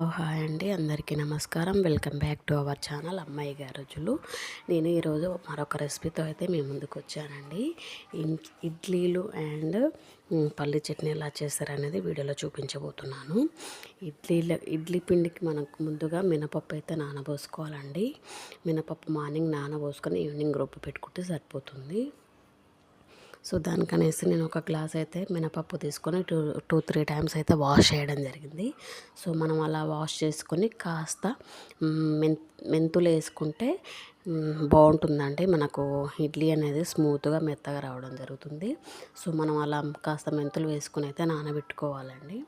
Hi అండి. అందరికీ నమస్కారం. Welcome back to our channel అమ్మాయి గారుజులు నేను ఈరోజు మరొక రెసిపీతో అయితే మీ ముందుకు వచ్చానండి. ఇడ్లీలు అండ్ పల్లి చట్నీ ఎలా చేస్తారనేది వీడియోలో చూపించబోతున్నాను. ఇడ్లీల ఇడ్లీ పిండికి మనకు ముందుగా మినపప్పు అయితే నానబోసుకోవాలండి. మినపప్పు మార్నింగ్ నానబోసుకొని ఈవినింగ్ రొప్పు పెట్టుకుంటే సరిపోతుంది. సో దానికనేసి నేను ఒక గ్లాస్ అయితే మినపప్పు తీసుకొని టూ టూ త్రీ టైమ్స్ అయితే వాష్ చేయడం జరిగింది. సో మనం అలా వాష్ చేసుకొని కాస్త మెన్ మెంతులు వేసుకుంటే బాగుంటుందండి. మనకు ఇడ్లీ అనేది స్మూత్గా మెత్తగా రావడం జరుగుతుంది. సో మనం అలా కాస్త మెంతులు వేసుకుని అయితే నానబెట్టుకోవాలండి.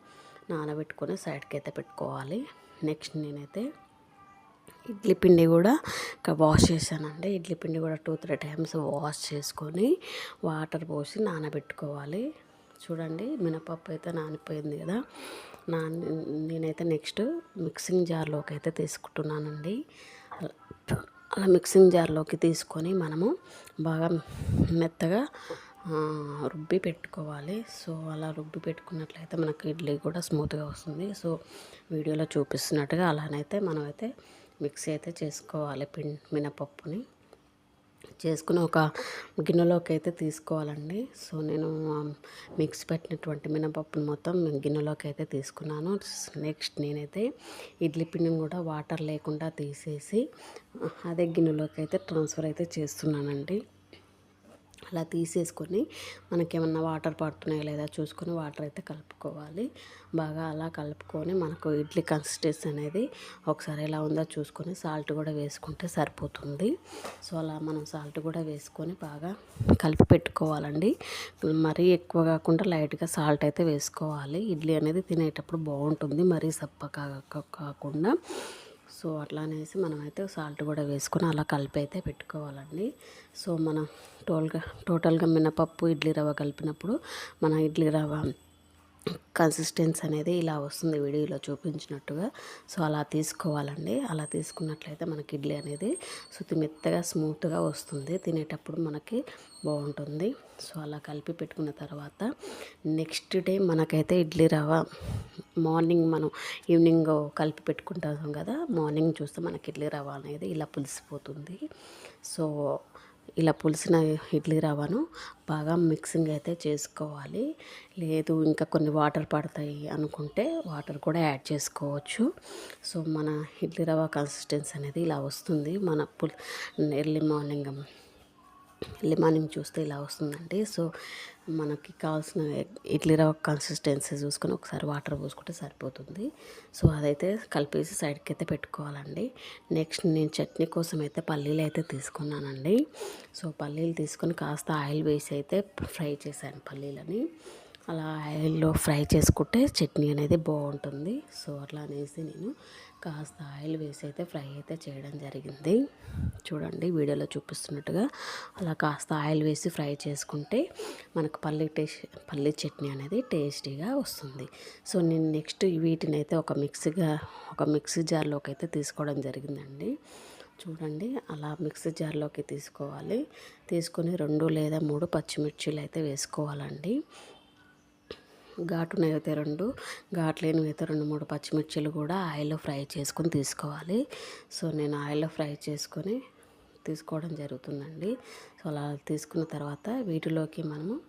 నానబెట్టుకొని సైడ్కి అయితే పెట్టుకోవాలి. నెక్స్ట్ నేనైతే ఇడ్లీ పిండి కూడా వాష్ చేశానండి. ఇడ్లీ పిండి కూడా టూ త్రీ టైమ్స్ వాష్ చేసుకొని వాటర్ పోసి నానబెట్టుకోవాలి. చూడండి మినపప్పు అయితే నానిపోయింది కదా. నా నేనైతే నెక్స్ట్ మిక్సింగ్ జార్లోకి అయితే తీసుకుంటున్నానండి. అలా మిక్సింగ్ జార్లోకి తీసుకొని మనము బాగా మెత్తగా రుబ్బి పెట్టుకోవాలి. సో అలా రుబ్బి పెట్టుకున్నట్లయితే మనకు ఇడ్లీ కూడా స్మూత్గా వస్తుంది. సో వీడియోలో చూపిస్తున్నట్టుగా అలానైతే మనమైతే మిక్సీ అయితే చేసుకోవాలి పిన్ మినపప్పుని. చేసుకుని ఒక గిన్నెలోకి అయితే తీసుకోవాలండి. సో నేను మిక్స్ పెట్టినటువంటి మినపప్పుని మొత్తం గిన్నెలోకి అయితే తీసుకున్నాను. నెక్స్ట్ నేనైతే ఇడ్లీ పిండిని కూడా వాటర్ లేకుండా తీసేసి అదే గిన్నెలోకి అయితే ట్రాన్స్ఫర్ అయితే చేస్తున్నానండి. అలా తీసేసుకొని మనకేమన్నా వాటర్ పడుతున్నాయో లేదా చూసుకొని వాటర్ అయితే కలుపుకోవాలి. బాగా అలా కలుపుకొని మనకు ఇడ్లీ కన్సిస్టెన్సీ అనేది ఒకసారి ఎలా ఉందో చూసుకొని సాల్ట్ కూడా వేసుకుంటే సరిపోతుంది. సో అలా మనం సాల్ట్ కూడా వేసుకొని బాగా కలిపి పెట్టుకోవాలండి. మరీ ఎక్కువ కాకుండా లైట్గా సాల్ట్ అయితే వేసుకోవాలి. ఇడ్లీ అనేది తినేటప్పుడు బాగుంటుంది. మరీ సప్ప కాకుండా సో అట్లా అనేసి మనమైతే సాల్ట్ కూడా వేసుకొని అలా కలిపి అయితే పెట్టుకోవాలండి. సో మనం టోల్గా టోటల్గా మినపప్పు ఇడ్లీ రవ్వ కలిపినప్పుడు మన ఇడ్లీ రవ్వ కన్సిస్టెన్సీ అనేది ఇలా వస్తుంది వీడియోలో చూపించినట్టుగా. సో అలా తీసుకోవాలండి. అలా తీసుకున్నట్లయితే మనకి ఇడ్లీ అనేది శుతి మెత్తగా స్మూత్గా వస్తుంది. తినేటప్పుడు మనకి బాగుంటుంది. సో అలా కలిపి పెట్టుకున్న తర్వాత నెక్స్ట్ డే మనకైతే ఇడ్లీ రవ్వ మార్నింగ్ మనం ఈవినింగ్ కలిపి పెట్టుకుంటాం కదా మార్నింగ్ చూస్తే మనకి ఇడ్లీ రవ్వ అనేది ఇలా పులిసిపోతుంది. సో ఇలా పులిసిన ఇడ్లీ రవ్వను బాగా మిక్సింగ్ అయితే చేసుకోవాలి. లేదు ఇంకా కొన్ని వాటర్ పడతాయి అనుకుంటే వాటర్ కూడా యాడ్ చేసుకోవచ్చు. సో మన ఇడ్లీ రవ్వ కన్సిస్టెన్సీ అనేది ఇలా వస్తుంది. మన full early morning early morning చూస్తే ఇలా వస్తుందండి సో మనకి కావాల్సిన ఇడ్లీ రవ్వ కన్సిస్టెన్సీ చూసుకొని ఒకసారి వాటర్ పోసుకుంటే సరిపోతుంది. సో అదైతే కలిపేసి సైడ్కి అయితే పెట్టుకోవాలండి. నెక్స్ట్ నేను చట్నీ కోసం అయితే పల్లీలు అయితే తీసుకున్నానండి. సో పల్లీలు తీసుకొని కాస్త ఆయిల్ వేసి అయితే ఫ్రై చేశాను పల్లీలని. అలా ఆయిల్లో ఫ్రై చేసుకుంటే చట్నీ అనేది బాగుంటుంది. సో అట్లా అనేసి నేను కాస్త ఆయిల్ వేసి అయితే ఫ్రై అయితే చేయడం జరిగింది. చూడండి వీడియోలో చూపిస్తున్నట్టుగా అలా కాస్త ఆయిల్ వేసి ఫ్రై చేసుకుంటే మనకు పల్లి టేస్ట్ పల్లి చట్నీ అనేది టేస్టీగా వస్తుంది. సో నేను నెక్స్ట్ వీటిని అయితే ఒక మిక్సీగా ఒక మిక్సీ జార్లోకి అయితే తీసుకోవడం జరిగిందండి. చూడండి అలా మిక్సీ జార్లోకి తీసుకోవాలి. తీసుకొని రెండు లేదా మూడు పచ్చిమిర్చీలు అయితే వేసుకోవాలండి. ఘాటునవి అయితే రెండు. ఘాటు లేనివి అయితే రెండు మూడు పచ్చిమిర్చిలు కూడా ఆయిల్లో ఫ్రై చేసుకొని తీసుకోవాలి. సో నేను ఆయిల్లో ఫ్రై చేసుకొని తీసుకోవడం జరుగుతుందండి. సో అలా తీసుకున్న తర్వాత వీటిలోకి మనము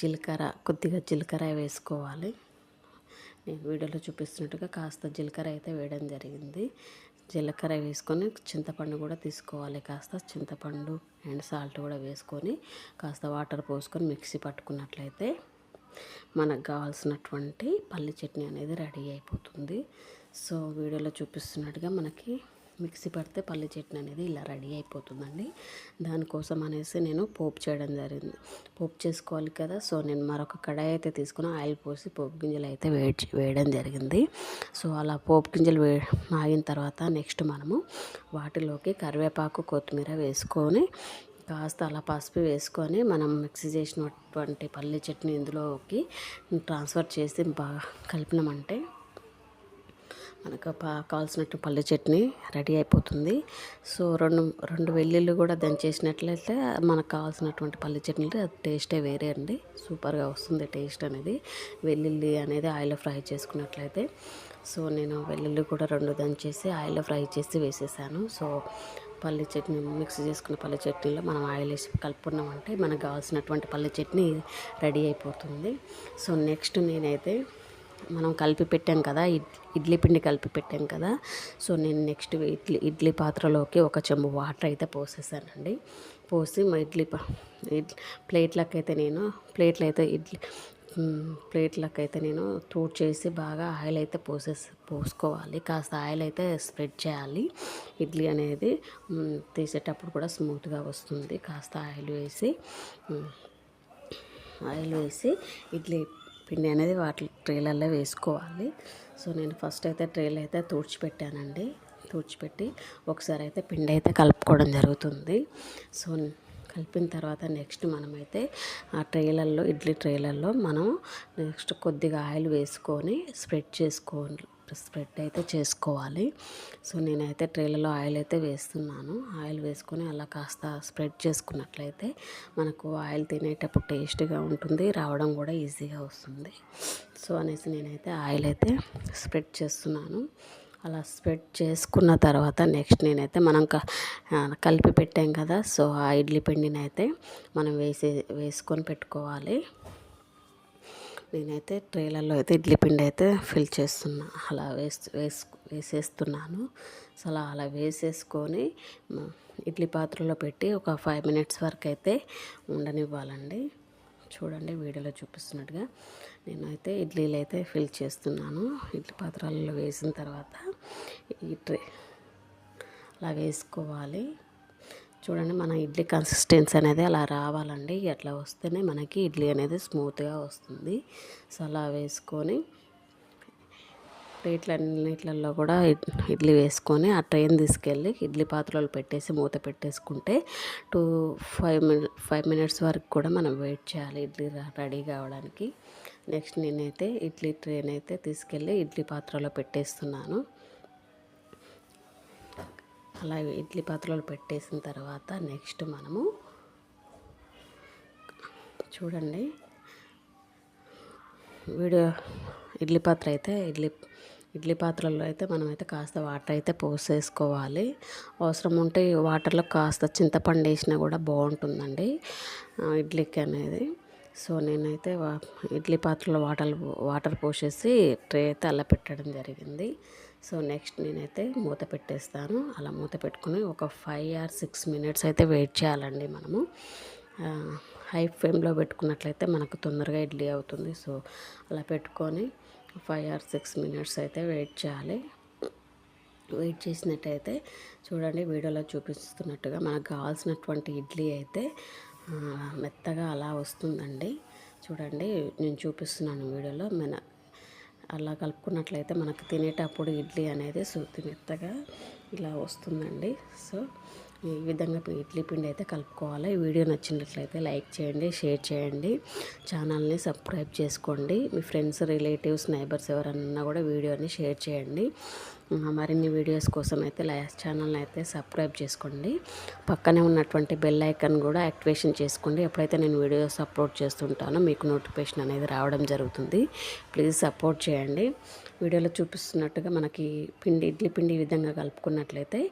జీలకర్ర కొద్దిగా జీలకర్ర వేసుకోవాలి. నేను వీడియోలో చూపిస్తున్నట్టుగా కాస్త జీలకర్ర అయితే వేయడం జరిగింది. జీలకర్ర వేసుకొని చింతపండు కూడా తీసుకోవాలి. కాస్త చింతపండు అండ్ సాల్ట్ కూడా వేసుకొని కాస్త వాటర్ పోసుకొని మిక్సీ పట్టుకున్నట్లయితే మనకు కావాల్సినటువంటి పల్లి చట్నీ అనేది రెడీ అయిపోతుంది. సో వీడియోలో చూపిస్తున్నట్టుగా మనకి మిక్సీ పడితే పల్లి చట్నీ అనేది ఇలా రెడీ అయిపోతుందండి. దానికోసం అనేసి నేను పోపు చేయడం జరిగింది. పోపు చేసుకోవాలి కదా సో నేను మరొక కడాయి అయితే తీసుకుని ఆయిల్ పోసి పోపు గింజలు అయితే వేడి వేయడం జరిగింది. సో అలా పోపు గింజలు వే ఆగిన తర్వాత నెక్స్ట్ మనము వాటిలోకి కరివేపాకు కొత్తిమీర వేసుకొని కాస్త అలా పసుపు వేసుకొని మనం మిక్సీ చేసినటువంటి పల్లి చట్నీ ఇందులోకి ట్రాన్స్ఫర్ చేసి బాగా కలిపినామంటే మనకు కావాల్సినట్టు పల్లి చట్నీ రెడీ అయిపోతుంది. సో రెండు రెండు వెల్లుల్లి కూడా దంచేసినట్లయితే మనకు కావాల్సినటువంటి పల్లి చట్నీ టేస్టే వేరే అండి. సూపర్గా వస్తుంది టేస్ట్ అనేది. వెల్లుల్లి అనేది ఆయిల్లో ఫ్రై చేసుకున్నట్లయితే. సో నేను వెల్లుల్లి కూడా రెండు దంచేసి ఆయిల్లో ఫ్రై చేసి వేసేసాను. సో పల్లి చట్నీ మిక్స్ చేసుకున్న పల్లి చట్నీలో మనం ఆయిల్ వేసి కలుపుకున్నామంటే మనకు కావాల్సినటువంటి పల్లి చట్నీ రెడీ అయిపోతుంది. సో నెక్స్ట్ నేనైతే మనం కలిపి పెట్టాం కదా ఇడ్లీ పిండి కలిపి పెట్టాం కదా సో నేను నెక్స్ట్ ఇడ్లీ ఇడ్లీ పాత్రలోకి ఒక చెంబు వాటర్ అయితే పోసేసానండి. పోసి మా ఇడ్లీ ప్లేట్లకైతే నేను ప్లేట్లు అయితే ఇడ్లీ ప్లేట్లకు అయితే నేను తూడ్ చేసి బాగా ఆయిల్ అయితే పోసేసి పోసుకోవాలి. కాస్త ఆయిల్ అయితే స్ప్రెడ్ చేయాలి. ఇడ్లీ అనేది తీసేటప్పుడు కూడా స్మూత్గా వస్తుంది. కాస్త ఆయిల్ వేసి ఆయిల్ వేసి ఇడ్లీ పిండి అనేది వాటి ట్రేలల్లో వేసుకోవాలి. సో నేను ఫస్ట్ అయితే ట్రేలు అయితే తుడిచిపెట్టానండి. తుడిచిపెట్టి ఒకసారి అయితే పిండి అయితే కలుపుకోవడం జరుగుతుంది. సో కలిపిన తర్వాత నెక్స్ట్ మనమైతే ఆ ట్రేలల్లో ఇడ్లీ ట్రేలల్లో మనం నెక్స్ట్ కొద్దిగా ఆయిల్ వేసుకొని స్ప్రెడ్ చేసుకోవాలి స్ప్రెడ్ అయితే చేసుకోవాలి. సో నేనైతే ట్రేలలో ఆయిల్ అయితే వేస్తున్నాను. ఆయిల్ వేసుకొని అలా కాస్త స్ప్రెడ్ చేసుకున్నట్లయితే మనకు ఆయిల్ తినేటప్పుడు టేస్ట్గా ఉంటుంది రావడం కూడా ఈజీగా వస్తుంది. సో అనేసి నేనైతే ఆయిల్ అయితే స్ప్రెడ్ చేస్తున్నాను. అలా స్ప్రెడ్ చేసుకున్న తర్వాత నెక్స్ట్ నేనైతే మనం కలిపి పెట్టాం కదా సో ఆ ఇడ్లీ పిండిని అయితే మనం వేసే వేసుకొని పెట్టుకోవాలి. నేనైతే ట్రైలర్లో అయితే ఇడ్లీ పిండి అయితే ఫిల్ చేస్తున్నా అలా వేస్తు వేసు వేసేస్తున్నాను. సో అలా అలా వేసేసుకొని ఇడ్లీ పాత్రలో పెట్టి ఒక ఫైవ్ మినిట్స్ వరకు అయితే ఉండనివ్వాలండి. చూడండి వీడియోలో చూపిస్తున్నట్టుగా నేనైతే ఇడ్లీలు అయితే ఫిల్ చేస్తున్నాను. ఇడ్లీ పాత్రలలో వేసిన తర్వాత ఈ ట్రే అలా వేసుకోవాలి. చూడండి మన ఇడ్లీ కన్సిస్టెన్సీ అనేది అలా రావాలండి. అట్లా వస్తేనే మనకి ఇడ్లీ అనేది స్మూత్గా వస్తుంది. సో అలా వేసుకొని ప్లేట్లన్నిట్లలో కూడా ఇడ్లీ వేసుకొని ఆ ట్రైన్ తీసుకెళ్ళి ఇడ్లీ పాత్రలో పెట్టేసి మూత పెట్టేసుకుంటే two five minute five minutes వరకు కూడా మనం వెయిట్ చేయాలి ఇడ్లీ రెడీ కావడానికి. నెక్స్ట్ నేనైతే ఇడ్లీ ట్రైన్ అయితే తీసుకెళ్ళి ఇడ్లీ పాత్రలో పెట్టేస్తున్నాను. అలా ఇడ్లీ పాత్రలో పెట్టేసిన తర్వాత నెక్స్ట్ మనము చూడండి. వీడియో ఇడ్లీ పాత్ర అయితే ఇడ్లీ ఇడ్లీ పాత్రలో అయితే మనమైతే కాస్త వాటర్ అయితే పోసేసుకోవాలి. అవసరం ఉంటే వాటర్లో కాస్త చింతపండు వేసినా కూడా బాగుంటుందండి ఇడ్లీకి అనేది. సో నేనైతే ఇడ్లీ పాత్రలో వాటర్ వాటర్ పోసేసి ట్రే అయితే అలా పెట్టడం జరిగింది. సో నెక్స్ట్ నేనైతే మూత పెట్టేస్తాను. అలా మూత పెట్టుకుని ఒక ఫైవ్ ఆర్ సిక్స్ మినిట్స్ అయితే వెయిట్ చేయాలండి మనము. హై ఫ్లేమ్లో పెట్టుకున్నట్లయితే మనకు తొందరగా ఇడ్లీ అవుతుంది. సో అలా పెట్టుకొని ఫైవ్ ఆర్ సిక్స్ మినిట్స్ అయితే వెయిట్ చేయాలి. వెయిట్ చేసినట్టయితే చూడండి వీడియోలో చూపిస్తున్నట్టుగా మనకు కావాల్సినటువంటి ఇడ్లీ అయితే మెత్తగా అలా వస్తుందండి. చూడండి నేను చూపిస్తున్నాను వీడియోలో. మన అలా కలుపుకున్నట్లయితే మనకు తినేటప్పుడు ఇడ్లీ అనేది సూతి మెత్తగా ఇలా వస్తుందండి. సో ఈ విధంగా ఇడ్లీ పిండి అయితే కలుపుకోవాలి. ఈ వీడియో నచ్చినట్లయితే లైక్ చేయండి షేర్ చేయండి. ఛానల్ని సబ్స్క్రైబ్ చేసుకోండి. మీ ఫ్రెండ్స్ రిలేటివ్స్ నైబర్స్ ఎవరన్నా కూడా వీడియోని షేర్ చేయండి. మరిన్ని వీడియోస్ కోసం అయితే లాస్ట్ ఛానల్ని అయితే సబ్స్క్రైబ్ చేసుకోండి. పక్కనే ఉన్నటువంటి బెల్ ఐకన్ కూడా యాక్టివేషన్ చేసుకోండి. ఎప్పుడైతే నేను వీడియోస్ అప్లోడ్ చేస్తుంటానో మీకు నోటిఫికేషన్ అనేది రావడం జరుగుతుంది. ప్లీజ్ సపోర్ట్ చేయండి. వీడియోలో చూపిస్తున్నట్టుగా మనకి పిండి ఇడ్లీ పిండి ఈ విధంగా కలుపుకున్నట్లయితే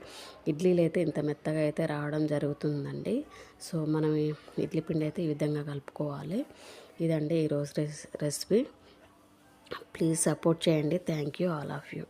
ఇడ్లీలు అయితే ఇంత మెత్తగా అయితే రావడం జరుగుతుందండి. సో మనం ఇడ్లీ పిండి అయితే ఈ విధంగా కలుపుకోవాలి. ఇదండి ఈరోజు రెసిపీ. ప్లీజ్ సపోర్ట్ చేయండి. Thank you all of you.